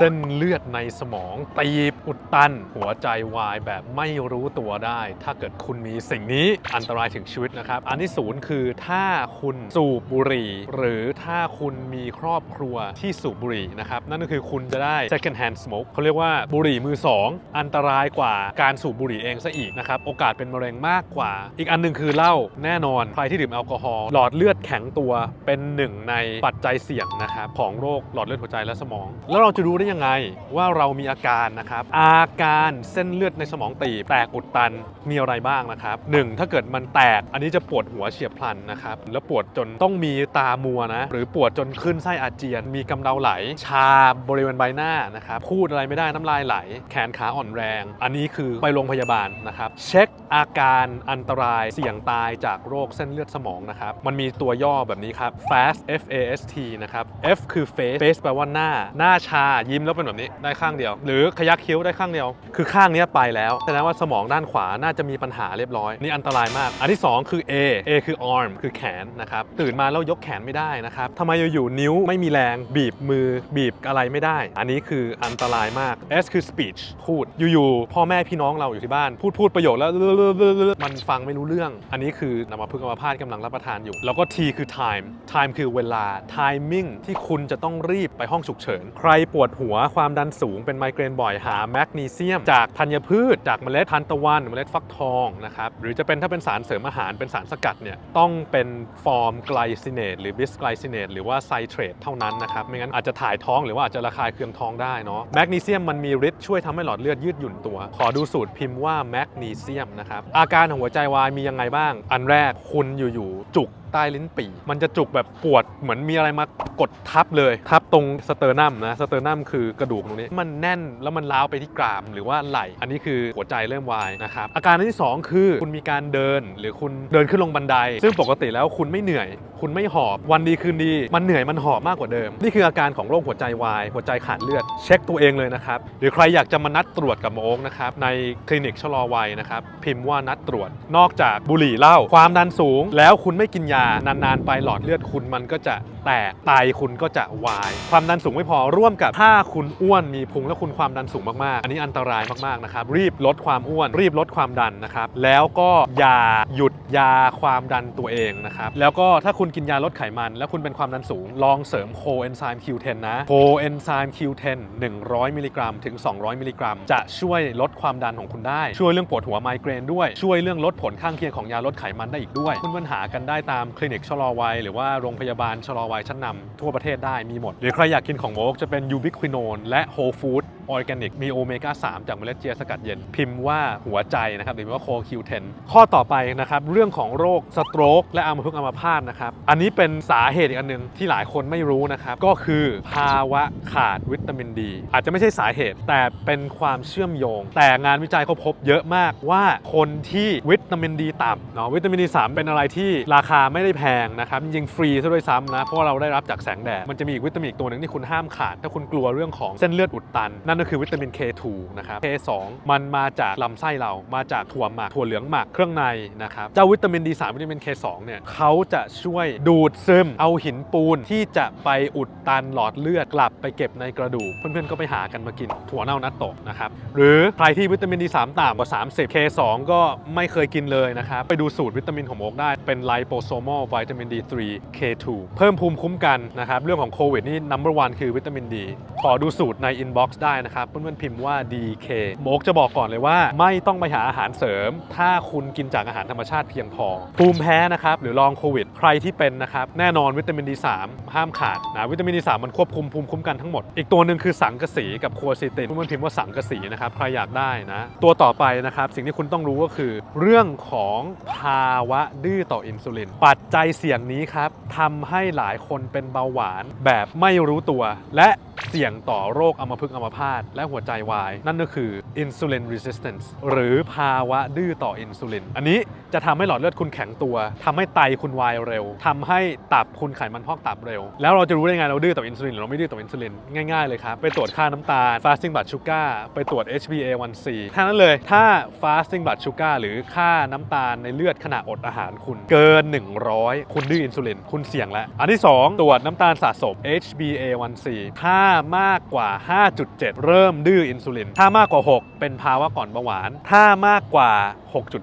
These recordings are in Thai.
เส้นเลือดในสมองตีบอุดตัน หัวใจวายแบบไม่รู้ตัวได้ ถ้าเกิดคุณมีสิ่งนี้อันตรายถึงชีวิตนะครับ อันที่ศูนย์คือถ้าคุณสูบบุหรี่ หรือถ้าคุณมีครอบครัวที่สูบบุหรี่นะครับ นั่นก็คือคุณจะได้ second hand smoke เขาเรียกว่าบุหรี่มือสองอันตรายกว่าการสูบบุหรี่เองซะอีกนะครับ โอกาสเป็นมะเร็งมากกว่า อีกอันหนึ่งคือเหล้าแน่นอน ใครที่ดื่มแอลกอฮอล์หลอดเลือดแข็งตัวเป็นหนึ่งในปัจจัยเสี่ยงนะครับของโรคหลอดเลือดหัวใจและสมอง แล้วเราจะรู้ได้ยังไงว่าเรามีอาการนะครับ อาการเส้นเลือดในสมองตีบแตกอุดตันมีอะไรบ้างนะครับหนึ่งถ้าเกิดมันแตกอันนี้จะปวดหัวเฉียบพลันนะครับแล้วปวดจนต้องมีตามัวนะหรือปวดจนขึ้นไส้อาเจียน มีกำเดาไหล ชาบริเวณใบหน้านะครับพูดอะไรไม่ได้น้ำลายไหล แขนขาอ่อนแรง อันนี้คือไปโรงพยาบาลนะครับเช็คอาการอันตรายเสี่ยงตายจากโรคเส้นเลือดสมองนะครับมันมีตัวย่อแบบนี้ครับ fast F A S T นะครับ F คือ face face แปลว่าหน้า หน้าชายิ้ลิ้มแล้วเป็นแบบนี้ได้ข้างเดียว หรือขยักคิ้วได้ข้างเดียว คือข้างนี้ไปแล้วแสดงว่าสมองด้านขวาน่าจะมีปัญหาเรียบร้อย นี่อันตรายมาก อันที่ 2 คือ A A คือ arm คือแขนนะครับตื่นมาแล้วยกแขนไม่ได้นะครับทำไมอยู่ๆนิ้วไม่มีแรงบีบมือบีบอะไรไม่ได้ อันนี้คืออันตรายมาก S คือ speech พูดอยู่ๆพ่อแม่พี่น้องเราอยู่ที่บ้าน พูดพูดประโยคแล้วมันฟังไม่รู้เรื่อง อันนี้คือนำมาพึกษ์อัมพาตกำลังรับประทานอยู่ แล้วก็ T คือ time time คือเวลา timing ที่คุณจะต้องรีบไปห้องฉุกเฉิน ใครปวดหัวความดันสูงเป็นไมเกรนบ่อยหาแมกนีเซียม จากธัญพืช จากเมล็ดทานตะวันเมล็ดฟักทองนะครับหรือจะเป็นถ้าเป็นสารเสริมอาหารเป็นสารสกัดเนี่ยต้องเป็นฟอร์มไกลซิเนตหรือบิสไกลซิเนตหรือว่าไซเทรตเท่านั้นนะครับไม่งั้นอาจจะถ่ายท้องหรือว่าอาจจะระคายเคืองท้องได้เนาะแมกนีเซียมมันมีฤทธิ์ช่วยทำให้หลอดเลือดยืดหยุ่นตัว ขอดูสูตรพิมพ์ว่าแมกนีเซียมนะครับอาการของหัวใจวายมียังไงบ้าง อันแรกคุณอยู่ๆจุกใต้ลิ้นปี่ มันจะจุกแบบปวดเหมือนมีอะไรมากดทับเลย ทับตรงสเตอร์นัมนะ สเตอร์นัมคือกระดูกตรงนี้ มันแน่นแล้วมันล้าวไปที่กราม หรือว่าไหล่ อันนี้คือหัวใจเริ่มวายนะครับ อาการที่ 2 คือคุณมีการเดินหรือคุณเดินขึ้นลงบันได ซึ่งปกติแล้วคุณไม่เหนื่อย คุณไม่หอบ วันดีคืนดี มันเหนื่อยมันหอบมากกว่าเดิม นี่คืออาการของโรคหัวใจวาย หัวใจขาดเลือด เช็คตัวเองเลยนะครับ หรือใครอยากจะมานัดตรวจกับหมอโอ๊กนะครับ ในคลินิกชะลอวัยนะครับ พิมพ์ว่านัดตรวจ นอกจากบุหรี่เหล้า ความดันสูง แล้วคุณไม่กินยานานๆไปหลอดเลือดคุณมันก็จะแตกไตคุณก็จะวาย ความดันสูงไม่พอร่วมกับถ้าคุณอ้วนมีพุงแล้วคุณความดันสูงมากๆ อันนี้อันตรายมากๆนะครับ รีบลดความอ้วน รีบลดความดันนะครับ แล้วก็อย่าหยุดยาความดันตัวเองนะครับ แล้วก็ถ้าคุณกินยาลดไขมัน แล้วคุณเป็นความดันสูง ลองเสริมโคเอนไซม์ Q10 นะโคเอนไซม์ Q10 100 มิลลิกรัมถึง 200 มิลลิกรัม จะช่วยลดความดันของคุณได้ ช่วยเรื่องปวดหัวไมเกรนด้วย ช่วยเรื่องลดผลข้างเคียงของยาลดไขมันได้อีกด้วย คุณปัญหากันได้ตามคลินิกชะลอวัยหรือว่าโรงพยาบาลชะลอวัยชั้นนำทั่วประเทศได้มีหมด หรือใครอยากกินของโมกจะเป็นยูบิควินอนและโฮลฟู้ดออร์แกนิกมีโอเมก้า 3 จากเมล็ดเจียสกัดเย็น พิมพ์ว่าหัวใจนะครับหรือว่าโคคิวเทนข้อต่อไปนะครับ เรื่องของโรคสโตรกและอัมพฤกษ์อัมพาตนะครับ อันนี้เป็นสาเหตุอีกอันหนึ่งที่หลายคนไม่รู้นะครับ ก็คือภาวะขาดวิตามินดี อาจจะไม่ใช่สาเหตุ แต่เป็นความเชื่อมโยง แต่งานวิจัยเขาพบเยอะมากว่าคนที่วิตามินดีต่ำเนาะวิตามินดี3เป็นอะไรที่ราคาไม่ได้แพงนะครับจริงฟรีซะด้วยซ้ำนะเพราะว่าเราได้รับจากแสงแดด มันจะมีอีกวิตามินอีตัวหนึ่งที่คุณห้ามขาด ถ้าคุณกลัวเรื่องของเส้นเลือดอุดตัน นั่นก็คือวิตามิน K2 นะครับ K2 มันมาจากลำไส้เรา มาจากถั่วหมักถั่วเหลืองหมักเครื่องในนะครับ เจ้าวิตามิน D3 วิตามิน K2 เนี่ยเขาจะช่วยดูดซึม เอาหินปูนที่จะไปอุดตันหลอดเลือดกลับไปเก็บในกระดูก เพื่อนๆก็ไปหากันมากินถั่วเน่านัตโตะนะครับหรือใครที่วิตามิน D3 ต่ำกว่า 30 K2 ก็ไม่เคยกินเลยนะครับไปดูสูตรวิตามินของโมกได้เป็นไลโปโซมอลวิตามิน D3 K2 เพิ่มภูมิคุ้มกันนะครับ เรื่องของโควิดนี่ number one คือวิตามินดีขอดูสูตรใน inbox ได้นะครับเพื่อนๆพิมพ์ว่า DK โมกจะบอกก่อนเลยว่า ไม่ต้องไปหาอาหารเสริม ถ้าคุณกินจากอาหารธรรมชาติเพียงพอ ภูมิแพ้นะครับหรือลองโควิด ใครที่เป็นนะครับแน่นอนวิตามิน D3 ห้ามขาดนะวิตามิน D3 มันควบคุมภูมิคุ้มกันทั้งหมด อีกตัวหนึ่งคือสังกะสีกับควซิตินเพื่อนๆพิมพ์ว่าสังกะสีนะครับใครอยากได้นะตัวต่อไปนะครับสิ่งที่คุณต้องรู้ก็คือ เรื่องของภาวะดื้อต่ออินซูลิน ปัจจัยเสี่ยงนี้ครับทำให้หลายคนเป็นเบาหวานแบบไม่รู้ตัวและ เสี่ยงต่อโรคอัมพฤกษ์อัมพาตและหัวใจวาย นั่นก็คือ insulin resistance หรือภาวะดื้อต่ออินซูลิน อันนี้จะทำให้หลอดเลือดคุณแข็งตัวทำให้ไตคุณวายเร็วทำให้ตับคุณไขมันพอกตับเร็ว แล้วเราจะรู้ได้ไงเราดื้อต่ออินซูลินหรือเราไม่ดื้อต่ออินซูลิน ง่ายๆเลยครับ ไปตรวจค่าน้ำตาล fasting blood sugar ไปตรวจ HbA1c แค่นั้นเลยถ้า fasting blood sugar หรือค่าน้ำตาลในเลือดขณะอดอาหารคุณเกิน 100 คุณดื้ออินซูลินคุณเสี่ยงแล้วอันที่ 2 ตรวจน้ำตาลสะสม HbA1c ถ้าามากกว่า 5.7 เริ่มดื้ออินซูลิน ถ้ามากกว่า 6 เป็นภาวะก่อนเบาหวาน ถ้ามากกว่า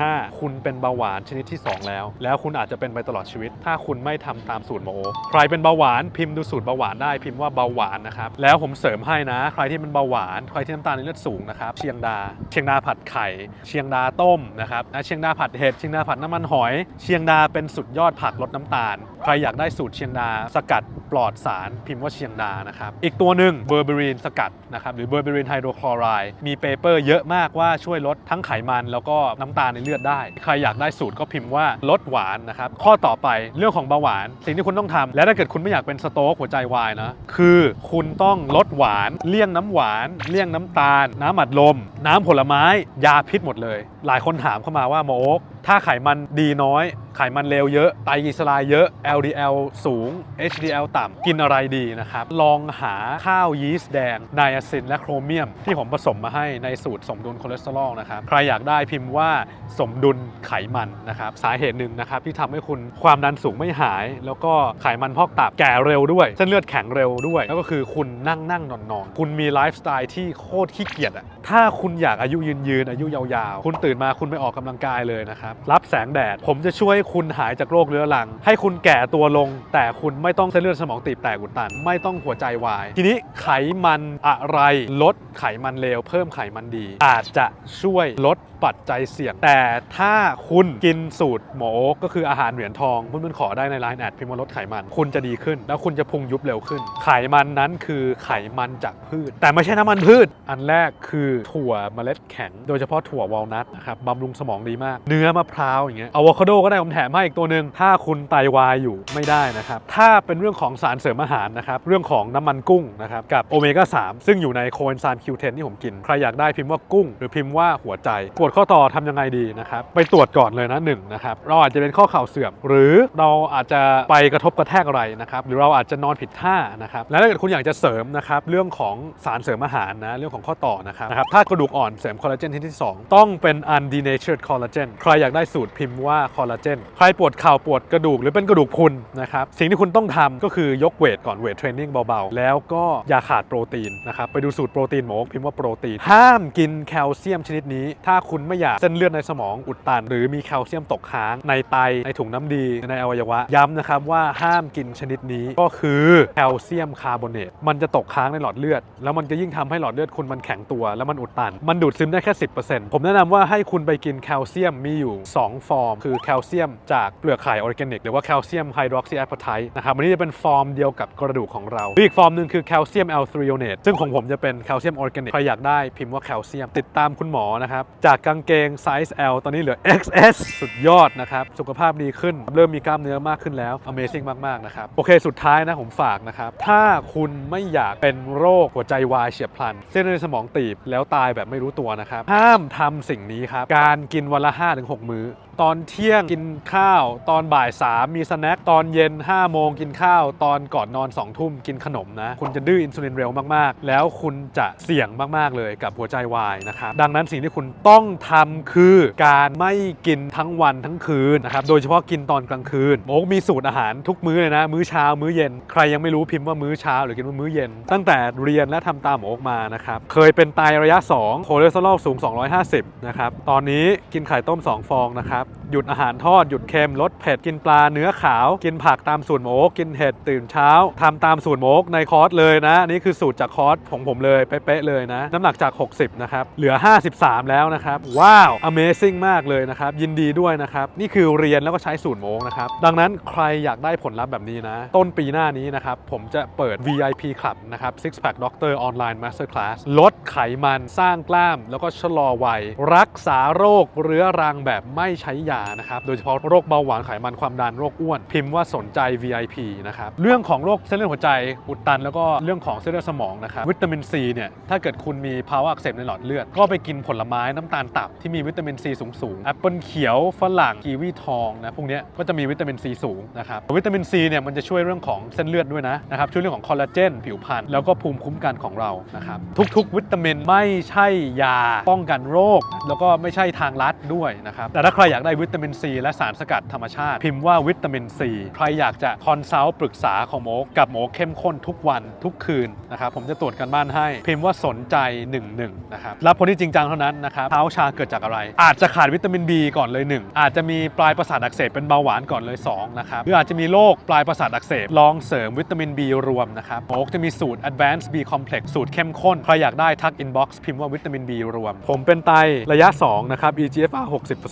6.5 คุณเป็นเบาหวานชนิดที่ 2 แล้ว แล้วคุณอาจจะเป็นไปตลอดชีวิต ถ้าคุณไม่ทำตามสูตรหมโอใครเป็นเบาหวานพิมพ์ดูสูตรเบาหวานได้พิมพ์ว่าเบาหวานนะครับ แล้วผมเสริมให้นะ ใครที่เป็นเบาหวาน ใครที่น้ำตาลในเลือดสูงนะครับ เชียงดา เชียงดาผัดไข่ เชียงดาต้มนะครับนะเชียงดาผัดเห็ด เชียงดาผัดน้ำมันหอย เชียงดาเป็นสุดยอดผักลดน้ำตาล ใครอยากได้สูตรเชียงดา สกัดปลอดสารพิมพ์ว่าเชียงดานะครับ อีกตัวหนึ่งเบอร์เบรีนสกัดนะครับ หรือเบอร์เบรีนไฮโดรคลอไรด์ มีเปเปอร์เยอะมากว่าช่วยลดทั้งไขมันแล้วก็น้ำตาลในเลือดได้ ใครอยากได้สูตรก็พิมพ์ว่าลดหวานนะครับ ข้อต่อไปเรื่องของเบาหวาน สิ่งที่คุณต้องทำและถ้าเกิดคุณไม่อยากเป็นสโต๊กหัวใจวายนะ คือคุณต้องลดหวาน เลี่ยงน้ำหวาน เลี่ยงน้ำตาล น้ำอัดลม น้ำผลไม้ ยาพิษหมดเลย หลายคนถามเข้ามาว่าโมโอ๊ก ถ้าไขมันดีน้อย ไขมันเลวเยอะ ไตรกลีเซอไรด์เยอะ LDL สูง HDL ต่ำ กินอะไรดีนะครับ ลองหาข้าวยีสต์แดง ไนอาซิน และโครเมียม ที่ผมผสมมาให้ในสูตรสมดุลคอเลสเตอรอลนะครับ ใครอยากได้พิมพ์ว่าสมดุลไขมันนะครับ สาเหตุหนึ่งนะครับที่ทำให้คุณความดันสูงไม่หาย แล้วก็ไขมันพอกตับแก่เร็วด้วย เส้นเลือดแข็งเร็วด้วย แล้วก็คือคุณนั่งนั่งนอนนอนคุณมีไลฟ์สไตล์ที่โคตรขี้เกียจอะถ้าคุณอยากอายุยืนยืนอายุยาวๆ คุณตื่นมาคุณไปออกกำลังกายเลยนะครับรับแสงแดด ผมจะช่วยคุณหายจากโรคเรื้อรัง ให้คุณแก่ตัวลง แต่คุณไม่ต้องเส้นเลือดสมองตีบแตกอุดตัน ไม่ต้องหัวใจวาย ทีนี้ไขมันอะไรลดไขมันเลวเพิ่มไขมันดี อาจจะช่วยลดปัจจัยเสี่ยง แต่ถ้าคุณกินสูตรหมออ๊คก็คืออาหารเหรียญทองเพื่อนๆขอได้ในไลน์แอดพิมพ์ว่าลดไขมัน คุณจะดีขึ้น แล้วคุณจะพุงยุบเร็วขึ้น ไขมันนั้นคือไขมันจากพืช แต่ไม่ใช่น้ำมันพืช อันแรกคือถั่วเมล็ดแข็ง โดยเฉพาะถั่ววอลนัทนะครับบำรุงสมองดีมาก เนื้อมะพร้าวอย่างเงี้ยอะโวคาโดก็ได้ผมแถมให้อีกตัวหนึ่งถ้าคุณไตวายอยู่ไม่ได้นะครับ ถ้าเป็นเรื่องของสารเสริมอาหารนะครับ เรื่องของน้ำมันกุ้งนะครับ กับโอเมก้า 3 ซึ่งอยู่ในโคเอนไซม์ Q10 ที่ผมกิน ใครอยากได้พิมพ์ว่ากุ้ง หรือพิมพ์ว่าหัวใจปวดข้อต่อทำยังไงดีนะครับ ไปตรวจก่อนเลยนะหนึ่งนะครับ เราอาจจะเป็นข้อเข่าเสื่อม หรือเราอาจจะไปกระทบกระแทกอะไรนะครับ หรือเราอาจจะนอนผิดท่านะครับ แล้วถ้าเกิดคุณอยากจะเสริมนะครับเรื่องของสารเสริมอาหารนะ เรื่องของข้อต่อนะครับนะครับถ้ากระดูกอ่อนเสริมคอลลาเจนที่ที่2ต้องเป็น undenatured collagen ใครอยากได้สูตรพิมพ์ว่าคอลลาเจนใครปวดเข่าปวดกระดูกหรือเป็นกระดูกพุนนะครับสิ่งที่คุณต้องทำก็คือยกเวทก่อนเวทเทรนนิ่งเบาๆ แล้วก็อย่าขาดโปรตีนนะครับไปดูสูตรโปรตีนหมอพิมพ์ว่าโปรตีน ห้ามกินแคลเซียมชนิดนี้ ถ้าคุณไม่อยากเส้นเลือดในสมองอุดตัน หรือมีแคลเซียมตกค้างในไตในถุงน้ำดีในอวัยวะย้ำนะครับว่าห้ามกินชนิดนี้ก็คือแคลเซียมคาร์บอเนตมันจะตกค้างในหลอดเลือด แล้วมันจะยิ่งทำให้หลอดเลือดคุณมันแข็งตัว แล้วมันอุดตัน มันดูดซึมได้แค่ 10%ผมแนะนำว่าให้คุณไปกินแคลเซียมมีอยู่2 ฟอร์ม คือแคลเซียมจากเปลือกไข่ออร์แกนิกหรือว่าแคลเซียมไฮดรอกซีแอปไทต์นะครับอันนี้จะเป็นฟอร์มเดียวกับกระดูกของเรา อีกฟอร์มหนึ่งคือแคลเซียมแอลทริโอเนตซึ่งของผมจะเป็นแคลเซียมออร์แกนิกใครอยากได้พิมพ์ว่าแคลเซียมติดตามคุณหมอนะครับจากกางเกงไซส์ L ตอนนี้เหลือ XS สุดยอดนะครับสุขภาพดีขึ้น เริ่มมีกล้ามเนื้อมากขึ้นแล้ว Amazing มากๆนะครับโอเคสุดท้ายนะผมฝากนะครับถ้าคุณไม่อยากเป็นโรคหัวใจวายเฉียบพลัน เส้นเลือดในสมองตีบแล้วตายแบบไม่รู้ตัวนะครับห้ามทำสิ่งนี้ครับการกินวันละ5-6มื้อ ตอนเที่ยงกินข้าว ตอนบ่าย3มีสแน็คตอนเย็น5โมงกินข้าว ตอนก่อนนอน2ทุ่มกินขนมนะ คุณจะดื้ออินซูลินเร็วมากๆ แล้วคุณจะเสี่ยงมากๆเลยกับหัวใจวายนะครับ ดังนั้นสิ่งที่คุณต้องทำคือการไม่กินทั้งวันทั้งคืนนะครับ โดยเฉพาะกินตอนกลางคืนโมกมีสูตรอาหารทุกมื้อเลยนะ มื้อเช้ามื้อเย็น ใครยังไม่รู้พิมพ์ว่ามื้อเช้าหรือกินว่ามื้อเย็น ตั้งแต่เรียนและทำตามหมอโอ๊กมานะครับ เคยเป็นไตระยะ2โคเลสเตอรอลสูง 250นะครับ ตอนนี้กินไข่ต้ม 2 ฟองนะครับหยุดอาหารทอด หยุดเค็มลดเผ็ดกินปลาเนื้อขาว กินผักตามสูตรหมกกินเห็ดตื่นเช้าทำตามสูตรหมกในคอร์สเลยนะนี่คือสูตรจากคอร์สของผมเลยเป๊ะๆเลยนะ น้ำหนักจาก 60 นะครับ เหลือ 53 แล้วนะครับ ว้าว Amazing มากเลยนะครับ ยินดีด้วยนะครับ นี่คือเรียนแล้วก็ใช้สูตรหมกนะครับ ดังนั้นใครอยากได้ผลลัพธ์แบบนี้นะ ต้นปีหน้านี้นะครับ ผมจะเปิด VIP Club นะครับ Six Pack Doctor Online Masterclass ลดไขมันสร้างกล้าม แล้วก็ชะลอวัย รักษาโรคเรื้อรังแบบไม่ใช้ยานะครับ โดยเฉพาะโรคเบาหวานไขมันความดันโรคอ้วน พิมพ์ว่าสนใจ VIP นะครับ เรื่องของโรคเส้นเลือดหัวใจอุดตัน แล้วก็เรื่องของเส้นเลือดสมองนะครับ วิตามินซีเนี่ย ถ้าเกิดคุณมีภาวะอักเสบในหลอดเลือด ก็ไปกินผลไม้น้ำตาลต่ำที่มีวิตามินซีสูงๆแอปเปิลเขียวฝรั่งกีวีทองนะพวกนี้ก็จะมีวิตามินซีสูงนะครับวิตามินซีเนี่ยมันจะช่วยเรื่องของเส้นเลือดด้วยนะนะครับช่วยเรื่องของคอลลาเจนผิวพรรณแล้วก็ภูมิคุ้มกันของเรานะครับทุกๆ วิตามินไม่ใช่ยาป้องกันโรค แล้วก็ไม่ใช่ทางลัดด้วยนะครับแต่ถ้าใครอยากได้วิตามินซีและสารสกัดธรรมชาติ พิมพ์ว่าวิตามินซีใครอยากจะคอนซัลท์ปรึกษาของโมกกับโมกเข้มข้นทุกวันทุกคืนนะครับผมจะตรวจกันบ้านให้ พิมพ์ว่าสนใจ11นะครับรับคนที่จริงจังเท่านั้นนะครับเท้าชาเกิดจากอะไร อาจจะขาดวิตามิน B ก่อนเลย 1 อาจจะมีปลายประสาทอักเสบเป็นเบาหวานก่อนเลย2นะครับหรืออาจจะมีโรคปลายประสาทอักเสบลองเสริมวิตามิน B รวมนะครับโมกจะมีสูตร Advanced B Complex สูตรเข้มข้นใครอยากได้ทัก inbox พิมพ์ว่าวิตามิน B รวม ผมเป็นไตระยะ2นะครับ EGFR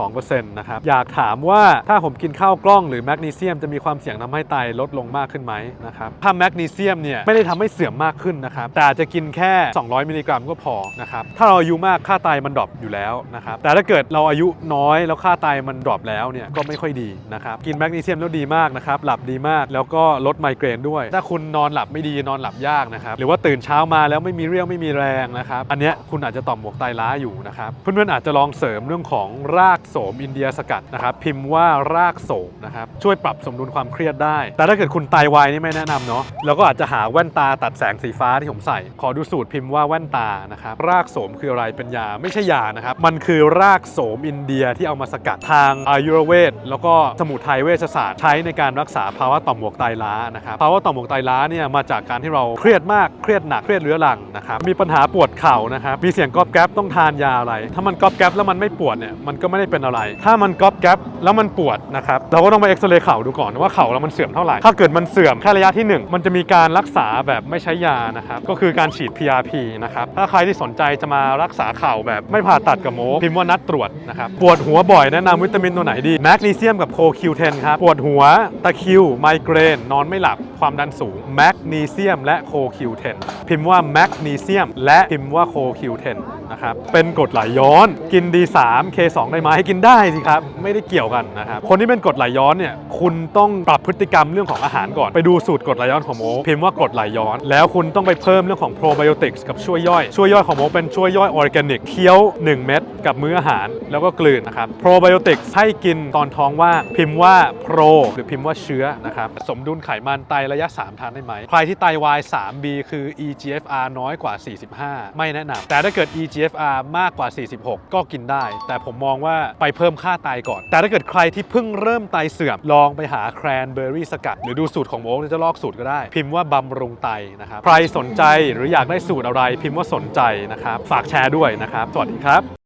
62%นะครับ อยากถามว่าถ้าผมกินข้าวกล้องหรือแมกนีเซียมจะมีความเสี่ยงทำให้ไตลดลงมากขึ้นไหมนะครับถ้าแมกนีเซียมเนี่ยไม่ได้ทำให้เสื่อมมากขึ้นนะครับแต่จจะกินแค่ 200 มิลลิกรัมก็พอนะครับถ้าเราอายุมากค่าไตมันดรอปอยู่แล้วนะครับแต่ถ้าเกิดเราอายุน้อยแล้วค่าไตมันดรอปแล้วเนี่ยก็ไม่ค่อยดีนะครับกินแมกนีเซียมแล้วดีมากนะครับหลับดีมากแล้วก็ลดไมเกรนด้วย ถ้าคุณนอนหลับไม่ดีนอนหลับยากนะครับหรือว่าตื่นเช้ามาแล้วไม่มีเรี่ยวไม่มีแรงนะครับอันเนี้ยคุณอาจจะต่อมหมวกไตล้าอยู่นะครับเพื่อนๆอาจจะลองเสริมเรื่องของรากโสมอินเดียสกัดนะครับพิมพ์ว่ารากโสมนะครับช่วยปรับสมดุลความเครียดได้ แต่ถ้าเกิดคุณไตวายนี่ไม่แนะนำเนาะแล้วก็อาจจะหาแว่นตาตัดแสงสีฟ้าที่ผมใส่ ขอดูสูตรพิมพ์ว่าแว่นตานะครับรากโสมคืออะไรเป็นยาไม่ใช่ยานะครับมันคือรากโสมอินเดียที่เอามาสกัดทางอายุรเวทแล้วก็สมุนไพรเวชศาสตร์ใช้ในการรักษาภาวะต่อมหมวกไตล้านะครับภาวะต่อมหมวกไตล้าเนี่ยมาจากการที่เราเครียดมากเครียดหนักเครียดเรื้อรังนะครับมีปัญหาปวดเข่านะครับมีเสียงก๊อบแก๊บต้องทานยาอะไร ถ้ามันก๊อบแก๊บแล้วมันไม่ปวดเนี่ยมันก็ไม่ได้เป็นอะไรถ้าามันก๊อบแก๊บแล้วมันปวดนะครับ เราก็ต้องไปเอ็กซเรย์เข่าดูก่อนว่าเข่าเรามันเสื่อมเท่าไหร่ ถ้าเกิดมันเสื่อมแค่ระยะที่หนึ่งมันจะมีการรักษาแบบไม่ใช้ยานะครับ ก็คือการฉีด PRP นะครับ ถ้าใครที่สนใจจะมารักษาเข่าแบบไม่ผ่าตัดกับโมพิมพ์ว่านัดตรวจนะครับ ปวดหัวบ่อยแนะนำวิตามินตัวไหนดี แมกนีเซียมกับโคคิวเทนครับ ปวดหัว ตะคิว ไมเกรน นอนไม่หลับ ความดันสูงแมกนีเซียมและโคคิวเทนพิมพ์ว่าแมกนีเซียมและพิมพ์ว่าโคคิวเทนนะครับเป็นกรดไหลย้อนกิน D3 K2 ได้ไหมกินได้สิครับ ไม่ได้เกี่ยวกันนะครับคนที่เป็นกรดไหลย้อนเนี่ยคุณต้องปรับพฤติกรรมเรื่องของอาหารก่อน ไปดูสูตรกรดไหลย้อนของโมพิมพ์ว่ากรดไหลย้อน แล้วคุณต้องไปเพิ่มเรื่องของโปรไบโอติกส์กับช่วยย่อย ช่วยย่อยของโมเป็นช่วยย่อยออร์แกนิกเคี้ยว 1 เม็ดกับมื้ออาหารแล้วก็กลืนนะครับโปรไบโอติกส์ให้กินตอนท้องว่างพิมพ์ว่าโปรหรือพิมพ์ว่าเชื้อนะครับสมดุลไขมันไตระยะ 3 ทานได้ไหม ใครที่ไตวาย 3B คือ EGFR น้อยกว่า 45 ไม่แนะนำแต่ถ้าเกิด EGFR มากกว่า 46 ก็กินได้ แต่ผมมองว่าไปเพิ่มค่าไตก่อน แต่ถ้าเกิดใครที่เพิ่งเริ่มไตเสื่อม ลองไปหาแครนเบอร์รี่สกัด หรือดูสูตรของโอ๊กจะลอกสูตรก็ได้ พิมพ์ว่าบำรุงไตนะครับ ใครสนใจหรืออยากได้สูตรอะไร พิมพ์ว่าสนใจนะครับ ฝากแชร์ด้วยนะครับ สวัสดีครับ